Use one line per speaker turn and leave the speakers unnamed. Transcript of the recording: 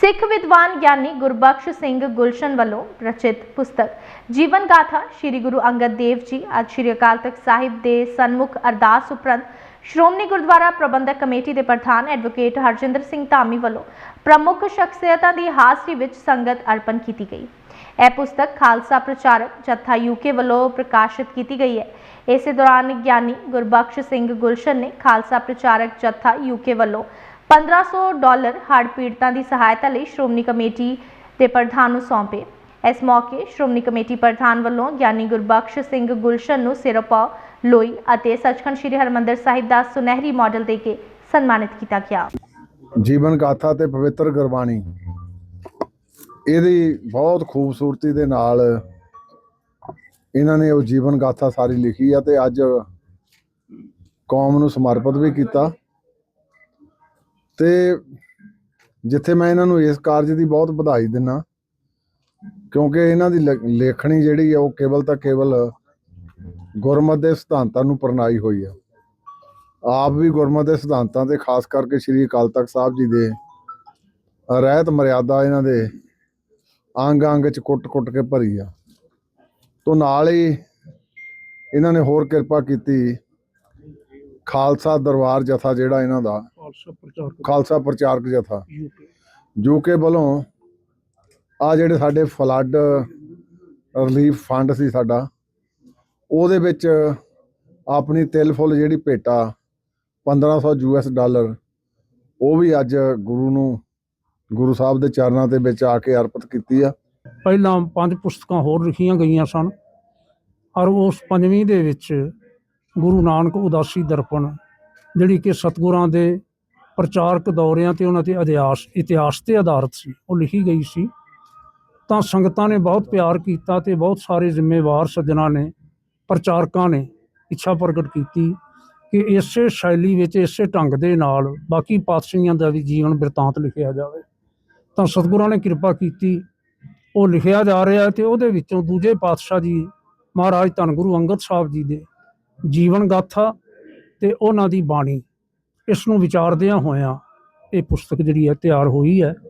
ਸਿੱਖ ਵਿਦਵਾਨ ਗਿਆਨੀ ਗੁਰਬਖਸ਼ ਸਿੰਘ ਗੁਲਸ਼ਨ ਵੱਲੋਂ ਰਚਿਤ ਪੁਸਤਕ। ਜੀਵਨ ਗਾਥਾ ਸ੍ਰੀ ਗੁਰੂ ਅੰਗਦ ਦੇਵ ਜੀ, ਅੱਜ ਸ੍ਰੀ ਅਕਾਲ ਤਖਤ ਸਾਹਿਬ ਦੇ ਸਨਮੁਖ ਅਰਦਾਸ ਉਪਰੰਤ ਸ਼੍ਰੋਮਣੀ ਗੁਰਦੁਆਰਾ ਪ੍ਰਬੰਧਕ ਕਮੇਟੀ ਦੇ ਪ੍ਰਧਾਨ ਐਡਵੋਕੇਟ ਹਰਜਿੰਦਰ ਸਿੰਘ ਧਾਮੀ ਵੱਲੋਂ ਪ੍ਰਮੁੱਖ ਸ਼ਖਸੀਅਤਾਂ ਦੀ ਹਾਜ਼ਰੀ ਵਿੱਚ ਸੰਗਤ ਅਰਪਣ ਕੀਤੀ ਗਈ। ਇਹ ਪੁਸਤਕ ਖਾਲਸਾ ਪ੍ਰਚਾਰਕ ਜਥਾ ਯੂਕੇ ਵੱਲੋਂ ਪ੍ਰਕਾਸ਼ਿਤ ਕੀਤੀ ਗਈ ਹੈ। ਇਸੇ ਦੌਰਾਨ ਗਿਆਨੀ ਗੁਰਬਖਸ਼ ਸਿੰਘ ਗੁਲਸ਼ਨ ਨੇ ਖਾਲਸਾ ਪ੍ਰਚਾਰਕ ਜਥਾ ਯੂਕੇ ਵੱਲੋਂ 1500 ਡਾਲਰ ਹੜ੍ਹ ਪੀੜਤਾਂ ਦੀ ਸਹਾਇਤਾ ਲਈ ਸ਼੍ਰੋਮਣੀ ਕਮੇਟੀ ਦੇ ਪ੍ਰਧਾਨ ਨੂੰ ਸੌਂਪੇ। ਇਸ ਮੌਕੇ ਸ਼੍ਰੋਮਣੀ ਕਮੇਟੀ ਪ੍ਰਧਾਨ ਵੱਲੋਂ ਗਿਆਨੀ ਗੁਰਬਖਸ਼ ਸਿੰਘ ਗੁਲਸ਼ਨ ਨੂੰ ਸਿਰਪਾ ਲੋਈ ਅਤੇ ਸੱਚਖੰਡ ਸ੍ਰੀ ਹਰਿਮੰਦਰ ਸਾਹਿਬ ਦਾ ਸੁਨਹਿਰੀ ਮਾਡਲ ਦੇ ਕੇ ਸਨਮਾਨਿਤ ਕੀਤਾ ਗਿਆ।
ਜੀਵਨ ਗਾਥਾ ਤੇ ਪਵਿੱਤਰ ਗੁਰਬਾਣੀ। ਇਹਦੀ ਬਹੁਤ ਖੂਬਸੂਰਤੀ ਦੇ ਨਾਲ ਇਹਨਾਂ ਨੇ ਉਹ ਜੀਵਨ ਗਾਥਾ ਸਾਰੀ ਲਿਖੀ ਆ ਤੇ ਅੱਜ ਕੌਮ ਨੂੰ ਸਮਰਪਿਤ ਵੀ ਕੀਤਾ। ਤੇ ਜਿੱਥੇ ਮੈਂ ਇਹਨਾਂ ਨੂੰ ਇਸ ਕਾਰਜ ਦੀ ਬਹੁਤ ਵਧਾਈ ਦਿੰਨਾ, ਕਿਉਂਕਿ ਇਹਨਾਂ ਦੀ ਲ- ਲੇਖਣੀ ਜਿਹੜੀ ਆ, ਉਹ ਕੇਵਲ ਤਾਂ ਕੇਵਲ ਗੁਰਮਤ ਦੇ ਸਿਧਾਂਤਾਂ ਨੂੰ ਪ੍ਰਣਾਈ ਹੋਈ ਆ। ਆਪ ਵੀ ਗੁਰਮਤ ਦੇ ਸਿਧਾਂਤਾਂ ਤੇ, ਖਾਸ ਕਰਕੇ ਸ੍ਰੀ ਅਕਾਲ ਤਖਤ ਸਾਹਿਬ ਜੀ ਦੇ ਰਹਿਤ ਮਰਿਆਦਾ ਇਹਨਾਂ ਦੇ ਅੰਗ ਅੰਗ ਚ ਕੁੱਟ-ਕੁੱਟ ਕੇ ਭਰੀ ਆ। ਤੋਂ ਨਾਲ ਹੀ ਇਹਨਾਂ ਨੇ ਹੋਰ ਕਿਰਪਾ ਕੀਤੀ, ਖਾਲਸਾ ਦਰਬਾਰ ਜਥਾ ਜਿਹੜਾ ਇਹਨਾਂ ਦਾ।
ਖਾਲਸਾ ਪ੍ਰਚਾਰ
ਖਾਲਸਾ ਪ੍ਰਚਾਰਕ ਜਥਾ।
ਯੂਕੇ।
ਵੱਲੋਂ ਆ ਜਿਹੜੇ ਸਾਡੇ ਫਲੱਡ ਰਿਲੀਫ ਫੰਡ ਸੀ ਸਾਡਾ ਉਹਦੇ ਵਿੱਚ ਆਪਣੀ ਤਿਲ ਫੁੱਲ ਜਿਹੜੀ ਭੇਟਾ 1500 ਯੂਐਸ ਡਾਲਰ ਉਹ ਵੀ ਅੱਜ ਗੁਰੂ ਨੂੰ ਗੁਰੂ ਸਾਹਿਬ ਦੇ ਚਰਨਾਂ ਦੇ ਵਿੱਚ ਆ ਕੇ ਅਰਪਿਤ ਕੀਤੀ ਆ।
ਪਹਿਲਾਂ ਪੰਜ ਪੁਸਤਕਾਂ ਹੋਰ ਲਿਖੀਆਂ ਗਈਆਂ ਸਨ ਔਰ ਉਸ ਪੰਜਵੀਂ ਦੇ ਵਿੱਚ ਗੁਰੂ ਨਾਨਕ ਉਦਾਸੀ ਦਰਪਣ ਜਿਹੜੀ ਕਿ ਸਤਿਗੁਰਾਂ ਦੇ ਪ੍ਰਚਾਰਕ ਦੌਰਿਆਂ ਤੇ ਉਹਨਾਂ ਦੇ ਇਤਿਹਾਸ ਇਤਿਹਾਸ ਤੇ ਆਧਾਰਿਤ ਸੀ, ਉਹ ਲਿਖੀ ਗਈ ਸੀ। ਤਾਂ ਸੰਗਤਾਂ ਨੇ ਬਹੁਤ ਪਿਆਰ ਕੀਤਾ ਤੇ ਬਹੁਤ ਸਾਰੇ ਜ਼ਿੰਮੇਵਾਰ ਸੱਜਣਾ ਨੇ, ਪ੍ਰਚਾਰਕਾਂ ਨੇ ਇੱਛਾ ਪ੍ਰਗਟ ਕੀਤੀ ਕਿ ਇਸੇ ਸ਼ੈਲੀ ਵਿੱਚ, ਇਸੇ ਢੰਗ ਦੇ ਨਾਲ ਬਾਕੀ ਪਾਤਸ਼ਾਹੀਆਂ ਦਾ ਵੀ ਜੀਵਨ ਬਿਰਤਾਂਤ ਲਿਖਿਆ ਜਾਵੇ। ਤਾਂ ਸਤਿਗੁਰਾਂ ਨੇ ਕਿਰਪਾ ਕੀਤੀ, ਉਹ ਲਿਖਿਆ ਜਾ ਰਿਹਾ ਹੈ ਤੇ ਉਹਦੇ ਵਿੱਚੋਂ ਦੂਜੇ ਪਾਤਸ਼ਾਹ ਜੀ, ਮਹਾਰਾਜ ਧੰਨ ਗੁਰੂ ਅੰਗਦ ਸਾਹਿਬ ਜੀ ਦੇ ਜੀਵਨ ਗਾਥਾ ਤੇ ਉਹਨਾਂ ਦੀ ਬਾਣੀ। ਇਸ ਨੂੰ ਵਿਚਾਰਦਿਆਂ ਹੋਇਆਂ ਇਹ ਪੁਸਤਕ ਜਿਹੜੀ ਹੈ ਤਿਆਰ ਹੋਈ ਹੈ।